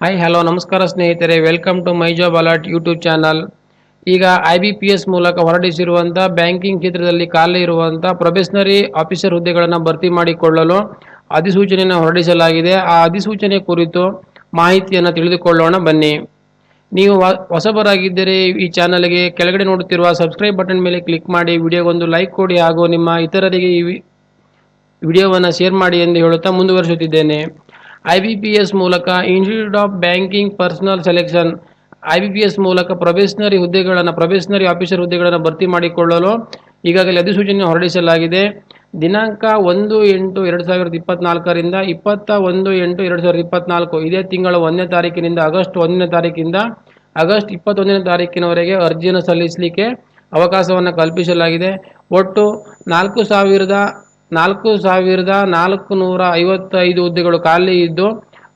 Hi hello ನಮಸ್ಕಾರ ಸ್ನೇಹಿತರೆ. Welcome to my job alert YouTube channel ಈಗ ಐ ಬಿ ಪಿ ಎಸ್ ಮೂಲಕ ಹೊರಡಿಸಿರುವಂಥ ಬ್ಯಾಂಕಿಂಗ್ ಕ್ಷೇತ್ರದಲ್ಲಿ ಖಾಲಿ ಇರುವಂಥ ಪ್ರೊಬೆಷನರಿ ಆಫೀಸರ್ ಹುದ್ದೆಗಳನ್ನು ಭರ್ತಿ ಮಾಡಿಕೊಳ್ಳಲು ಅಧಿಸೂಚನೆಯನ್ನು ಹೊರಡಿಸಲಾಗಿದೆ. ಆ ಅಧಿಸೂಚನೆ ಕುರಿತು ಮಾಹಿತಿಯನ್ನು ತಿಳಿದುಕೊಳ್ಳೋಣ, ಬನ್ನಿ. ನೀವು ಹೊಸಬರಾಗಿದ್ದರೆ ಈ ಚಾನಲ್ಗೆ ಕೆಳಗಡೆ ನೋಡುತ್ತಿರುವ ಸಬ್ಸ್ಕ್ರೈಬ್ ಬಟನ್ ಮೇಲೆ ಕ್ಲಿಕ್ ಮಾಡಿ, ವಿಡಿಯೋಗೊಂದು ಲೈಕ್ ಕೊಡಿ ಹಾಗೂ ನಿಮ್ಮ ಇತರರಿಗೆ ಈ ವಿಡಿಯೋವನ್ನು ಶೇರ್ ಮಾಡಿ ಎಂದು ಹೇಳುತ್ತಾ ಮುಂದುವರಿಸುತ್ತಿದ್ದೇನೆ. ಐ ಬಿ ಪಿ ಎಸ್ ಮೂಲಕ institute of banking personnel selection I B P S ಮೂಲಕ ಪ್ರೊಬೆಷನರಿ ಹುದ್ದೆಗಳನ್ನು ಪ್ರೊಬೆಷನರಿ ಆಫೀಸರ್ ಹುದ್ದೆಗಳನ್ನು ಭರ್ತಿ ಮಾಡಿಕೊಳ್ಳಲು ಈಗಾಗಲೇ ಅಧಿಸೂಚನೆ ಹೊರಡಿಸಲಾಗಿದೆ. ದಿನಾಂಕ ಒಂದು ಎಂಟು ಎರಡು ಸಾವಿರದ ಇಪ್ಪತ್ನಾಲ್ಕರಿಂದ ಇಪ್ಪತ್ತ ಒಂದು ಎಂಟು ಎರಡು ಸಾವಿರದ ಇಪ್ಪತ್ನಾಲ್ಕು, ಇದೇ ತಿಂಗಳ ಒಂದನೇ ತಾರೀಕಿನಿಂದ ಆಗಸ್ಟ್ ಒಂದನೇ ತಾರೀಕಿಂದ ಆಗಸ್ಟ್ ಇಪ್ಪತ್ತೊಂದನೇ ತಾರೀಕಿನವರೆಗೆ ಅರ್ಜಿಯನ್ನು ಸಲ್ಲಿಸಲಿಕ್ಕೆ ಅವಕಾಶವನ್ನು ಕಲ್ಪಿಸಲಾಗಿದೆ. ಒಟ್ಟು ನಾಲ್ಕು ಸಾವಿರದ ನಾಲ್ಕು ಸಾವಿರದ ನಾಲ್ಕು ನೂರ ಐವತ್ತೈದು ಹುದ್ದೆಗಳು ಖಾಲಿ ಇದ್ದು,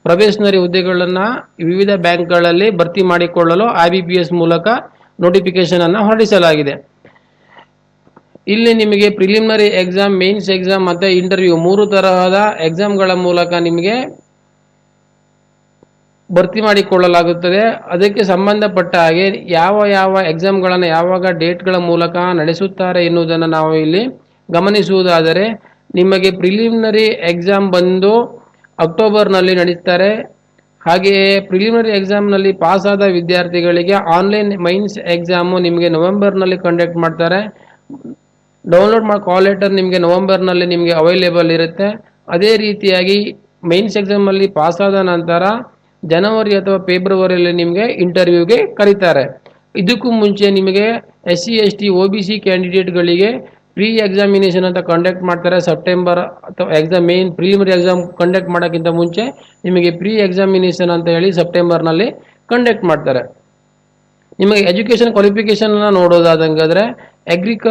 ಪ್ರೊಬೇಷನರಿ ಹುದ್ದೆಗಳನ್ನು ವಿವಿಧ ಬ್ಯಾಂಕ್ಗಳಲ್ಲಿ ಭರ್ತಿ ಮಾಡಿಕೊಳ್ಳಲು ಐ ಬಿ ಪಿ ಎಸ್ ಮೂಲಕ ನೋಟಿಫಿಕೇಶನ್ ಅನ್ನು ಹೊರಡಿಸಲಾಗಿದೆ. ಇಲ್ಲಿ ನಿಮಗೆ ಪ್ರಿಲಿಮಿನರಿ ಎಕ್ಸಾಮ್ ಮೇನ್ಸ್ ಎಕ್ಸಾಮ್ ಮತ್ತು ಇಂಟರ್ವ್ಯೂ ಮೂರು ತರಹದ ಎಕ್ಸಾಮ್ಗಳ ಮೂಲಕ ನಿಮಗೆ ಭರ್ತಿ ಮಾಡಿಕೊಳ್ಳಲಾಗುತ್ತದೆ. ಅದಕ್ಕೆ ಸಂಬಂಧಪಟ್ಟ ಹಾಗೆ ಯಾವ ಯಾವ ಎಕ್ಸಾಮ್ಗಳನ್ನು ಯಾವಾಗ ಡೇಟ್ಗಳ ಮೂಲಕ ನಡೆಸುತ್ತಾರೆ ಎನ್ನುವುದನ್ನು ನಾವು ಇಲ್ಲಿ ಗಮನಿಸುವುದಾದರೆ, ನಿಮಗೆ ಪ್ರಿಲಿಮಿನರಿ ಎಕ್ಸಾಮ್ ಬಂದು ಅಕ್ಟೋಬರ್ನಲ್ಲಿ ನಡೆಸ್ತಾರೆ ಹಾಗೆಯೇ ಪ್ರಿಲಿಮಿನರಿ ಎಕ್ಸಾಮ್ನಲ್ಲಿ ಪಾಸ್ ಆದ ವಿದ್ಯಾರ್ಥಿಗಳಿಗೆ ಆನ್ಲೈನ್ ಮೈನ್ಸ್ ಎಕ್ಸಾಮು ನಿಮಗೆ ನವೆಂಬರ್ನಲ್ಲಿ ಕಂಡಕ್ಟ್ ಮಾಡ್ತಾರೆ. ಡೌನ್ಲೋಡ್ ಮಾಡೋ ಕಾಲ್ ಲೆಟರ್ ನಿಮಗೆ ನವೆಂಬರ್ನಲ್ಲಿ ನಿಮಗೆ ಅವೈಲೇಬಲ್ ಇರುತ್ತೆ. ಅದೇ ರೀತಿಯಾಗಿ ಮೈನ್ಸ್ ಎಕ್ಸಾಮಲ್ಲಿ ಪಾಸ್ ಆದ ನಂತರ ಜನವರಿ ಅಥವಾ ಫೆಬ್ರವರಿಯಲ್ಲಿ ನಿಮಗೆ ಇಂಟರ್ವ್ಯೂಗೆ ಕರೀತಾರೆ. ಇದಕ್ಕೂ ಮುಂಚೆ ನಿಮಗೆ S C S T O B C ಕ್ಯಾಂಡಿಡೇಟ್ಗಳಿಗೆ pre examination ಅಂತ ಕಂಡಕ್ಟ್ ಮಾಡ್ತಾರೆ ಸೆಪ್ಟೆಂಬರ್ ಅಥವಾ exam main preliminary exam conduct ಮಾಡೋಕ್ಕಿಂತ ಮುಂಚೆ ನಿಮಗೆ ಪ್ರೀ ಎಕ್ಸಾಮಿನೇಷನ್ ಅಂತ ಹೇಳಿ ಸೆಪ್ಟೆಂಬರ್ನಲ್ಲಿ ಕಂಡಕ್ಟ್ ಮಾಡ್ತಾರೆ. ನಿಮಗೆ ಎಜುಕೇಷನ್ ಕ್ವಾಲಿಫಿಕೇಷನ್ ನೋಡೋದಾದಂಗಾದ್ರೆ ಅಗ್ರಿಕ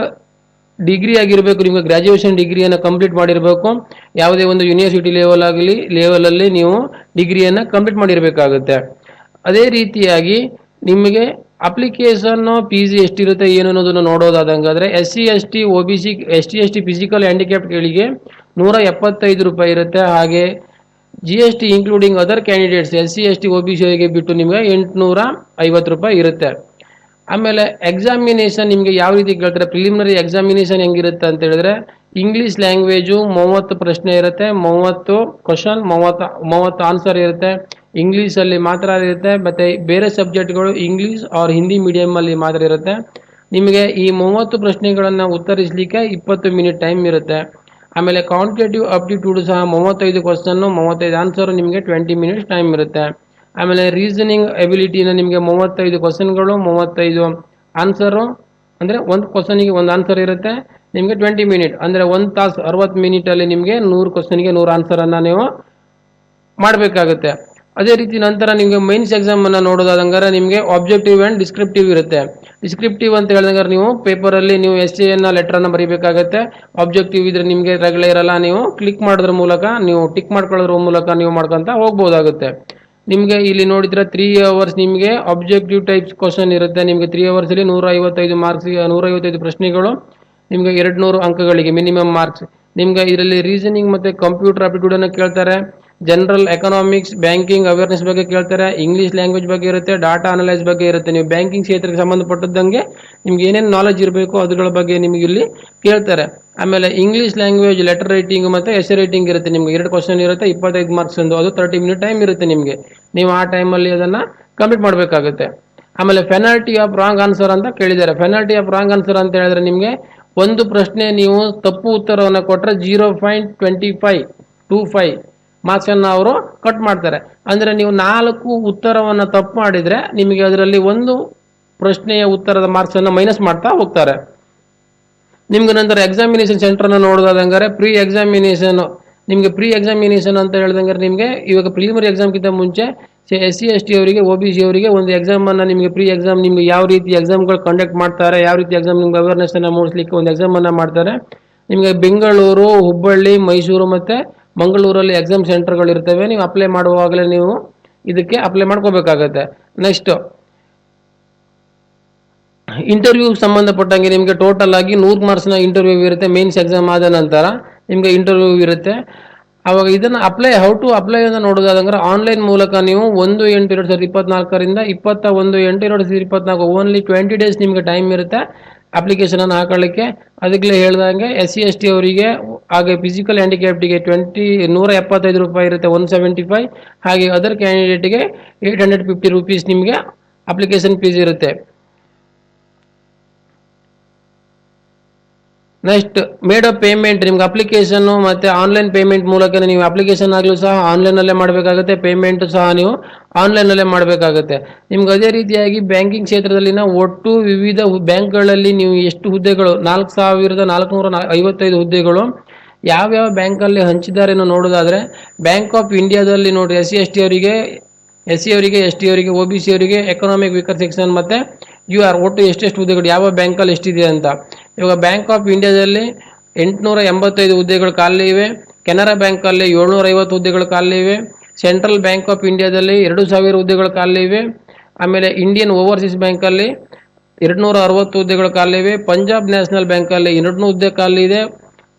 ಡಿಗ್ರಿ ಆಗಿರಬೇಕು, ನಿಮಗೆ ಗ್ರಾಜುಯೇಷನ್ ಡಿಗ್ರಿಯನ್ನು ಕಂಪ್ಲೀಟ್ ಮಾಡಿರಬೇಕು. ಯಾವುದೇ ಒಂದು ಯೂನಿವರ್ಸಿಟಿ ಲೆವೆಲ್ ಆಗಲಿ ಲೆವೆಲಲ್ಲಿ ನೀವು ಡಿಗ್ರಿಯನ್ನು ಕಂಪ್ಲೀಟ್ ಮಾಡಿರಬೇಕಾಗುತ್ತೆ. ಅದೇ ರೀತಿಯಾಗಿ ನಿಮಗೆ ಅಪ್ಲಿಕೇಶನ್ನು ಪಿ ಜಿ ಎಷ್ಟಿರುತ್ತೆ ಏನು ಅನ್ನೋದನ್ನು ನೋಡೋದಾದಂಗಾದ್ರೆ S C S T O B C S T S T physical ಹ್ಯಾಂಡಿಕ್ಯಾಪ್ಗಳಿಗೆ ನೂರ ಎಪ್ಪತ್ತೈದು ರೂಪಾಯಿ ಇರುತ್ತೆ. ಹಾಗೆ G S T including other candidates S C S T O B ಸಿಗೆ ಬಿಟ್ಟು ನಿಮಗೆ ಎಂಟುನೂರ ಐವತ್ತು ರೂಪಾಯಿ ಇರುತ್ತೆ. ಆಮೇಲೆ ಎಕ್ಸಾಮಿನೇಷನ್ ನಿಮಗೆ ಯಾವ ರೀತಿ ಕೇಳ್ತಾರೆ? ಪ್ರಿಲಿಮಿನರಿ ಎಕ್ಸಾಮಿನೇಷನ್ ಹೆಂಗಿರುತ್ತೆ ಅಂತ ಹೇಳಿದ್ರೆ ಇಂಗ್ಲೀಷ್ ಲ್ಯಾಂಗ್ವೇಜು ಮೂವತ್ತು ಪ್ರಶ್ನೆ ಇರುತ್ತೆ, ಮೂವತ್ತು ಕ್ವಶನ್ ಮೂವತ್ತು ಮೂವತ್ತು ಆನ್ಸರ್ ಇರುತ್ತೆ. ಇಂಗ್ಲೀಷಲ್ಲಿ ಮಾತ್ರ ಇರುತ್ತೆ, ಮತ್ತು ಬೇರೆ ಸಬ್ಜೆಕ್ಟ್ಗಳು ಇಂಗ್ಲೀಷ್ ಆರ್ ಹಿಂದಿ ಮೀಡಿಯಮಲ್ಲಿ ಮಾತ್ರ ಇರುತ್ತೆ. ನಿಮಗೆ ಈ ಮೂವತ್ತು ಪ್ರಶ್ನೆಗಳನ್ನು ಉತ್ತರಿಸಲಿಕ್ಕೆ ಇಪ್ಪತ್ತು ಮಿನಿಟ್ ಟೈಮ್ ಇರುತ್ತೆ. ಆಮೇಲೆ ಕಾಂಪಿಟೇಟಿವ್ ಅಪ್ಟಿಟ್ಯೂಡ್ ಸಹ ಮೂವತ್ತೈದು ಕ್ವಶನ್ನು ಮೂವತ್ತೈದು ಆನ್ಸರ್ ನಿಮಗೆ ಟ್ವೆಂಟಿ ಮಿನಿಟ್ಸ್ ಟೈಮ್ ಇರುತ್ತೆ. ಆಮೇಲೆ ರೀಸನಿಂಗ್ ಎಬಿಲಿಟಿನ ನಿಮಗೆ ಮೂವತ್ತೈದು ಕ್ವಶನ್ಗಳು ಮೂವತ್ತೈದು ಆನ್ಸರು ಅಂದರೆ ಒಂದು ಕ್ವಶನಿಗೆ ಒಂದು ಆನ್ಸರ್ ಇರುತ್ತೆ. ನಿಮಗೆ ಟ್ವೆಂಟಿ ಮಿನಿಟ್ ಅಂದರೆ ಒಂದು ತಾಸು ಅರವತ್ತು ಮಿನಿಟಲ್ಲಿ ನಿಮಗೆ ನೂರು ಕ್ವಶನ್ಗೆ ನೂರು ಆನ್ಸರನ್ನು ನೀವು ಮಾಡಬೇಕಾಗುತ್ತೆ. ಅದೇ ರೀತಿ ನಂತರ ನಿಮಗೆ ಮೈನ್ಸ್ ಎಕ್ಸಾಮನ್ನು ನೋಡೋದಾದಂಗಾರೆ ನಿಮಗೆ ಆಬ್ಜೆಕ್ಟಿವ್ ಅಂಡ್ ಡಿಸ್ಕ್ರಿಪ್ಟಿವ್ ಇರುತ್ತೆ. ಡಿಸ್ಕ್ರಿಪ್ಟಿವ್ ಅಂತ ಹೇಳಿದಂಗಾರೆ ನೀವು ಪೇಪರಲ್ಲಿ ನೀವು ಎಸ್ ಎನ್ನ ಅನ್ನ ಬರೀಬೇಕಾಗತ್ತೆ. ಆಬ್ಜೆಕ್ಟಿವ್ ಇದ್ರೆ ನಿಮಗೆ ರಗಳೆ ಇರಲ್ಲ, ನೀವು ಕ್ಲಿಕ್ ಮಾಡೋದ್ರ ಮೂಲಕ, ನೀವು ಟಿಕ್ ಮಾಡ್ಕೊಳ್ಳೋದ್ರ ಮೂಲಕ ನೀವು ಮಾಡ್ಕೊಂತ ಹೋಗ್ಬೋದಾಗುತ್ತೆ. ನಿಮಗೆ ಇಲ್ಲಿ ನೋಡಿದ್ರೆ ತ್ರೀ ಅವರ್ಸ್ ನಿಮಗೆ ಆಬ್ಜೆಕ್ಟಿವ್ ಟೈಪ್ಸ್ ಕ್ವಶನ್ ಇರುತ್ತೆ. ನಿಮಗೆ ತ್ರೀ ಅವರ್ಸಲ್ಲಿ ನೂರ ಐವತ್ತೈದು ಮಾರ್ಕ್ಸ್ ನೂರ ಐವತ್ತೈದು ಪ್ರಶ್ನೆಗಳು, ನಿಮಗೆ ಎರಡು ನೂರು ಅಂಕಗಳಿಗೆ ಮಿನಿಮಮ್ ಮಾರ್ಕ್ಸ್ ನಿಮ್ಗೆ ಇದರಲ್ಲಿ ರೀಸನಿಂಗ್ ಮತ್ತು ಕಂಪ್ಯೂಟರ್ ಅಪ್ಟಿಟ್ಯೂಡನ್ನು ಕೇಳ್ತಾರೆ. ಜನರಲ್ ಎಕನಾಮಿಕ್ಸ್ ಬ್ಯಾಂಕಿಂಗ್ ಅವೇರ್ನೆಸ್ ಬಗ್ಗೆ ಕೇಳ್ತಾರೆ ಇಂಗ್ಲೀಷ್ ಲ್ಯಾಂಗ್ವೇಜ್ ಬಗ್ಗೆ ಇರುತ್ತೆ ಡಾಟಾ ಅನಲೈಸ್ ಬಗ್ಗೆ ಇರುತ್ತೆ. ನೀವು ಬ್ಯಾಂಕಿಂಗ್ ಕ್ಷೇತ್ರಕ್ಕೆ ಸಂಬಂಧಪಟ್ಟದ್ದಂಗೆ ನಿಮ್ಗೆ ಏನೇನು ನಾಲೆಜ್ ಇರಬೇಕು ಅದುಗಳ ಬಗ್ಗೆ ನಿಮಗೆ ಇಲ್ಲಿ ಕೇಳ್ತಾರೆ. ಆಮೇಲೆ ಇಂಗ್ಲೀಷ್ ಲ್ಯಾಂಗ್ವೇಜ್ ಲೆಟರ್ ರೈಟಿಂಗ್ ಮತ್ತು ಎಸ್ ರೈಟಿಂಗ್ ಇರುತ್ತೆ ನಿಮ್ಗೆ. ಎರಡು ಕ್ವಶನ್ ಇರುತ್ತೆ, ಇಪ್ಪತ್ತೈದು ಮಾರ್ಕ್ಸ್ ಒಂದು, ಅದು ತರ್ಟಿ ಮಿನಿಟ್ ಟೈಮ್ ಇರುತ್ತೆ ನಿಮಗೆ. ನೀವು ಆ ಟೈಮಲ್ಲಿ ಅದನ್ನು ಕಂಪ್ಲೀಟ್ ಮಾಡಬೇಕಾಗುತ್ತೆ. ಆಮೇಲೆ ಫೆನಾಲ್ಟಿ ಆಫ್ ರಾಂಗ್ ಆನ್ಸರ್ ಅಂತ ಕೇಳಿದ್ದಾರೆ. ಫೆನಾಲ್ಟಿ ಆಫ್ ರಾಂಗ್ ಆನ್ಸರ್ ಅಂತ ಹೇಳಿದ್ರೆ ನಿಮಗೆ ಒಂದು ಪ್ರಶ್ನೆ ನೀವು ತಪ್ಪು ಉತ್ತರವನ್ನು ಕೊಟ್ಟರೆ zero point twenty five two five ಮಾರ್ಕ್ಸನ್ನು ಅವರು ಕಟ್ ಮಾಡ್ತಾರೆ. ಅಂದರೆ ನೀವು ನಾಲ್ಕು ಉತ್ತರವನ್ನು ತಪ್ಪು ಮಾಡಿದರೆ ನಿಮಗೆ ಅದರಲ್ಲಿ ಒಂದು ಪ್ರಶ್ನೆಯ ಉತ್ತರದ ಮಾರ್ಕ್ಸನ್ನು ಮೈನಸ್ ಮಾಡ್ತಾ ಹೋಗ್ತಾರೆ. ನಿಮ್ಗೆ ನಂತರ ಎಕ್ಸಾಮಿನೇಷನ್ ಸೆಂಟರ್ನ ನೋಡೋದಾದಂಗಾರೆ ಪ್ರೀ ಎಕ್ಸಾಮಿನೇಷನ್ ನಿಮಗೆ ಪ್ರೀ ಎಕ್ಸಾಮಿನೇಷನ್ ಅಂತ ಹೇಳ್ದಂಗಾರೆ ನಿಮಗೆ ಇವಾಗ ಪ್ರಿಲಿಮರಿ ಎಕ್ಸಾಮ್ಗಿಂತ ಮುಂಚೆ ಎಸ್ ಸಿ, ಎಸ್ ಟಿ ಅವರಿಗೆ ಒ ಬಿ ಸಿ ಅವರಿಗೆ ಒಂದು ಎಕ್ಸಾಮನ್ನು ನಿಮಗೆ ಪ್ರೀ ಎಕ್ಸಾಮ್ ನಿಮಗೆ ಯಾವ ರೀತಿ ಎಕ್ಸಾಮ್ಗಳು ಕಂಡಕ್ಟ್ ಮಾಡ್ತಾರೆ, ಯಾವ ರೀತಿ ಎಕ್ಸಾಮ್ ನಿಮ್ಗೆ ಅವೇರ್ನೆಸ್ಸನ್ನು ಮೂಡಿಸ್ಲಿಕ್ಕೆ ಒಂದು ಎಕ್ಸಾಮನ್ನು ಮಾಡ್ತಾರೆ. ನಿಮಗೆ ಬೆಂಗಳೂರು, ಹುಬ್ಬಳ್ಳಿ, ಮೈಸೂರು ಮತ್ತು ಮಂಗಳೂರಲ್ಲಿ ಎಕ್ಸಾಮ್ ಸೆಂಟರ್ಗಳು ಇರ್ತವೆ, ನೀವು ಅಪ್ಲೈ ಮಾಡುವಾಗಲೇ ನೀವು ಇದಕ್ಕೆ ಅಪ್ಲೈ ಮಾಡ್ಕೋಬೇಕಾಗತ್ತೆ. ನೆಕ್ಸ್ಟು ಇಂಟರ್ವ್ಯೂ ಸಂಬಂಧಪಟ್ಟಂಗೆ ನಿಮಗೆ ಟೋಟಲ್ ಆಗಿ ನೂರು ಮಾರ್ಕ್ಸ್ನ ಇಂಟರ್ವ್ಯೂ ಇರುತ್ತೆ ಮೇನ್ಸ್ ಎಕ್ಸಾಮ್ ಆದ ನಂತರ, ನಿಮಗೆ ಇಂಟರ್ವ್ಯೂ ಇರುತ್ತೆ. ಅವಾಗ ಇದನ್ನು ಅಪ್ಲೈ ಹೌ ಟು ಅಪ್ಲೈ ಅಂತ ನೋಡೋದಾದಂದ್ರೆ ಆನ್ಲೈನ್ ಮೂಲಕ ನೀವು ಒಂದು ಎಂಟು ಎರಡು ಸಾವಿರದ ಇಪ್ಪತ್ತ್ನಾಲ್ಕರಿಂದ ಇಪ್ಪತ್ತ ಒಂದು ಎಂಟು ಎರಡು ಸಾವಿರದ ಇಪ್ಪತ್ತ್ನಾಲ್ಕು ಓನ್ಲಿ ಟ್ವೆಂಟಿ ಡೇಸ್ ನಿಮಗೆ ಟೈಮ್ ಇರುತ್ತೆ. ಅಪ್ಲಿಕೇಶನ್ ಅನ್ನು ಹಾಕೊಳ್ಳಿಕ್ಕೆ. ಅದಕ್ಕೆ ಹೇಳ್ದಂಗೆ ಎಸ್ ಸಿ ಎಸ್ ಟಿ ಅವರಿಗೆ, ಹಾಗೆ ಫಿಸಿಕಲ್ ಹ್ಯಾಂಡಿಕ್ಯಾಪ್ಟಿಗೆ ಟ್ವೆಂಟಿ ನೂರ ಎಪ್ಪತ್ತೈದು ರೂಪಾಯಿ ಇರುತ್ತೆ ಒನ್ ಸೆವೆಂಟಿ ಫೈವ್ ಹಾಗೆ ಅದರ್ ಕ್ಯಾಂಡಿಡೇಟ್ಗೆ ಏಯ್ಟ್ ಹಂಡ್ರೆಡ್ ಫಿಫ್ಟಿ ರುಪೀಸ್ ನಿಮಗೆ ಅಪ್ಲಿಕೇಶನ್ ಫೀಸ್ ಇರುತ್ತೆ. ನೆಕ್ಸ್ಟ್ ಮೇಡ್ ಅಪ್ ಪೇಮೆಂಟ್ ನಿಮ್ಗೆ ಅಪ್ಲಿಕೇಶನ್ ಮತ್ತೆ ಆನ್ಲೈನ್ ಪೇಮೆಂಟ್ ಮೂಲಕ ನೀವು ಅಪ್ಲಿಕೇಶನ್ ಆಗಲೂ ಸಹ ಆನ್ಲೈನಲ್ಲೇ ಮಾಡಬೇಕಾಗುತ್ತೆ ಪೇಮೆಂಟ್ ಸಹ ನೀವು ಆನ್ಲೈನಲ್ಲೇ ಮಾಡಬೇಕಾಗುತ್ತೆ. ನಿಮ್ಗೆ ಅದೇ ರೀತಿಯಾಗಿ ಬ್ಯಾಂಕಿಂಗ್ ಕ್ಷೇತ್ರದಲ್ಲಿನ ಒಟ್ಟು ವಿವಿಧ ಬ್ಯಾಂಕ್ಗಳಲ್ಲಿ ನೀವು ಎಷ್ಟು ಹುದ್ದೆಗಳು, ನಾಲ್ಕು ಸಾವಿರದ ನಾಲ್ಕುನೂರ ಐವತ್ತೈದು ಹುದ್ದೆಗಳು ಯಾವ್ಯಾವ ಬ್ಯಾಂಕಲ್ಲಿ ಹಂಚಿದ್ದಾರೆ ನೋಡೋದಾದ್ರೆ ಬ್ಯಾಂಕ್ ಆಫ್ ಇಂಡಿಯಾದಲ್ಲಿ ನೋಡಿ ಎಸ್ ಸಿ ಎಸ್ ಟಿ ಅವರಿಗೆ ಎಸ್ ಸಿ ಅವರಿಗೆ ಎಸ್ ಟಿ ಅವರಿಗೆ, ಒ ಬಿ ಸಿ ಅವರಿಗೆ ಎಕನಾಮಿಕ್ ವೀಕರ್ ಸೆಕ್ಷನ್ ಮತ್ತು ಯು ಆರ್ ಒಟ್ಟು ಎಷ್ಟೆಷ್ಟು ಹುದ್ದೆಗಳು ಯಾವ ಬ್ಯಾಂಕಲ್ಲಿ ಎಷ್ಟಿದೆ ಅಂತ. ಇವಾಗ ಬ್ಯಾಂಕ್ ಆಫ್ ಇಂಡಿಯಾದಲ್ಲಿ ಎಂಟುನೂರ ಎಂಬತ್ತೈದು ಹುದ್ದೆಗಳು ಖಾಲಿ ಇವೆ. ಕೆನರಾ ಬ್ಯಾಂಕಲ್ಲಿ ಏಳ್ನೂರ ಐವತ್ತು ಹುದ್ದೆಗಳು ಖಾಲಿ ಇವೆ. ಸೆಂಟ್ರಲ್ ಬ್ಯಾಂಕ್ ಆಫ್ ಇಂಡಿಯಾದಲ್ಲಿ ಎರಡು ಸಾವಿರ ಹುದ್ದೆಗಳು ಖಾಲಿ ಇವೆ. ಆಮೇಲೆ ಇಂಡಿಯನ್ ಓವರ್ಸೀಸ್ ಬ್ಯಾಂಕಲ್ಲಿ ಎರಡುನೂರ ಅರವತ್ತು ಹುದ್ದೆಗಳು ಖಾಲಿ ಇವೆ. ಪಂಜಾಬ್ ನ್ಯಾಷನಲ್ ಬ್ಯಾಂಕಲ್ಲಿ ಎರಡುನೂರು ಹುದ್ದೆ ಖಾಲಿ ಇದೆ.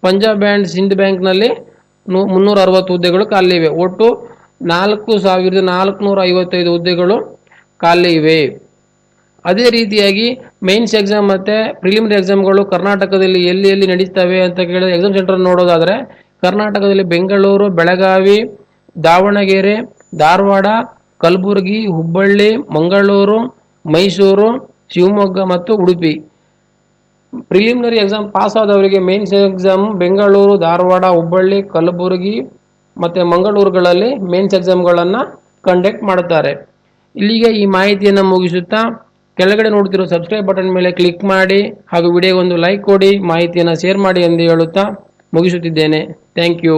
ಪಂಜಾಬ್ ಆ್ಯಂಡ್ ಸಿಂಧ್ ಬ್ಯಾಂಕ್ನಲ್ಲಿ ನೂ ಮುನ್ನೂರ ಅರವತ್ತು ಹುದ್ದೆಗಳು ಖಾಲಿ ಇವೆ. ಒಟ್ಟು ನಾಲ್ಕು ಸಾವಿರದ ನಾಲ್ಕುನೂರ ಐವತ್ತೈದು ಹುದ್ದೆಗಳು ಖಾಲಿ ಇವೆ. ಅದೇ ರೀತಿಯಾಗಿ ಮೈನ್ಸ್ ಎಕ್ಸಾಮ್ ಮತ್ತು ಪ್ರಿಲಿಮಿನರಿ ಎಕ್ಸಾಮ್ಗಳು ಕರ್ನಾಟಕದಲ್ಲಿ ಎಲ್ಲಿ ಎಲ್ಲಿ ನಡೀತವೆ ಅಂತ ಕೇಳಿದ್ರೆ ಎಕ್ಸಾಮ್ ಸೆಂಟರ್ ನೋಡೋದಾದರೆ ಕರ್ನಾಟಕದಲ್ಲಿ ಬೆಂಗಳೂರು, ಬೆಳಗಾವಿ, ದಾವಣಗೆರೆ, ಧಾರವಾಡ, ಕಲಬುರಗಿ, ಹುಬ್ಬಳ್ಳಿ, ಮಂಗಳೂರು, ಮೈಸೂರು, ಶಿವಮೊಗ್ಗ ಮತ್ತು ಉಡುಪಿ. ಪ್ರಿಲಿಮಿನರಿ ಎಕ್ಸಾಮ್ ಪಾಸ್ ಆದವರಿಗೆ ಮೇನ್ಸ್ ಎಕ್ಸಾಮ್ ಬೆಂಗಳೂರು, ಧಾರವಾಡ, ಹುಬ್ಬಳ್ಳಿ, ಕಲಬುರಗಿ ಮತ್ತು ಮಂಗಳೂರುಗಳಲ್ಲಿ ಮೇನ್ಸ್ ಎಕ್ಸಾಮ್ಗಳನ್ನು ಕಂಡಕ್ಟ್ ಮಾಡುತ್ತಾರೆ. ಇಲ್ಲಿಗೆ ಈ ಮಾಹಿತಿಯನ್ನು ಮುಗಿಸುತ್ತಾ ಕೆಳಗಡೆ ನೋಡ್ತಿರೋ ಸಬ್ಸ್ಕ್ರೈಬ್ ಬಟನ್ ಮೇಲೆ ಕ್ಲಿಕ್ ಮಾಡಿ ಹಾಗೂ ವಿಡಿಯೋ ಒಂದು ಲೈಕ್ ಕೊಡಿ, ಮಾಹಿತಿಯನ್ನು ಶೇರ್ ಮಾಡಿ ಎಂದು ಹೇಳುತ್ತಾ ಮುಗಿಸುತ್ತಿದ್ದೇನೆ. Thank you